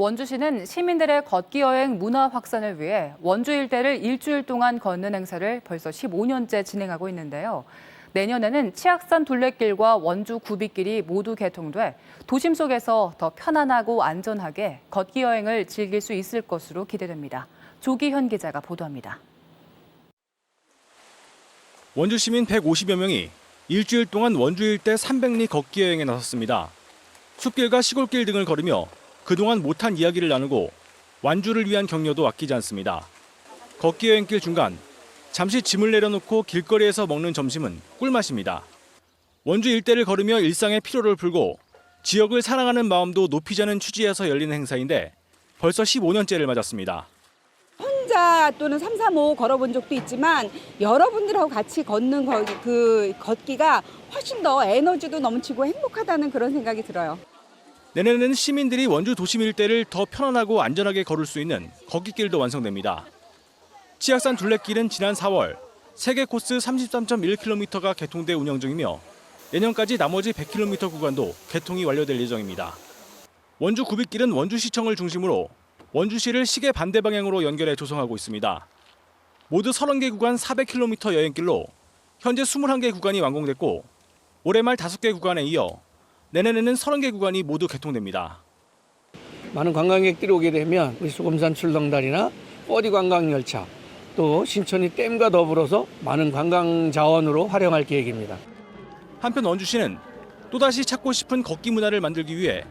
원주시는 시민들의 걷기 여행 문화 확산을 위해 원주 일대를 일주일 동안 걷는 행사를 벌써 15년째 진행하고 있는데요. 내년에는 치악산 둘레길과 원주 구비길이 모두 개통돼 도심 속에서 더 편안하고 안전하게 걷기 여행을 즐길 수 있을 것으로 기대됩니다. 조기현 기자가 보도합니다. 원주 시민 150여 명이 일주일 동안 원주 일대 300리 걷기 여행에 나섰습니다. 숲길과 시골길 등을 걸으며 그동안 못한 이야기를 나누고 완주를 위한 격려도 아끼지 않습니다. 걷기 여행길 중간 잠시 짐을 내려놓고 길거리에서 먹는 점심은 꿀맛입니다. 원주 일대를 걸으며 일상의 피로를 풀고 지역을 사랑하는 마음도 높이자는 취지에서 열리는 행사인데 벌써 15년째를 맞았습니다. 혼자 또는 3, 3, 5 걸어본 적도 있지만 여러분들하고 같이 걷는 거, 그 걷기가 훨씬 더 에너지도 넘치고 행복하다는 그런 생각이 들어요. 내년에는 시민들이 원주 도심 일대를 더 편안하고 안전하게 걸을 수 있는 걷기길도 완성됩니다. 치악산 둘레길은 지난 4월 세계 코스 33.1km가 개통돼 운영 중이며 내년까지 나머지 100km 구간도 개통이 완료될 예정입니다. 원주 구비길은 원주시청을 중심으로 원주시를 시계 반대 방향으로 연결해 조성하고 있습니다. 모두 30개 구간 400km 여행길로 현재 21개 구간이 완공됐고 올해 말 5개 구간에 이어 내년에는 30개 구간이 모두 개통됩니다. 많은 관광객들이 오게 되면 우리 수금산 출렁다리나 버디 관광 열차 또 신천이 댐과 더불어서 많은 관광 자원으로 활용할 계획입니다. 한편 원주시는 또다시 찾고 싶은 걷기 문화를 만들기 위해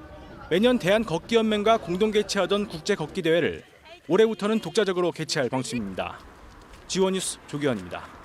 매년 대한 걷기 연맹과 공동 개최하던 국제 걷기 대회를 올해부터는 독자적으로 개최할 방침입니다. 지원 뉴스 조기현입니다.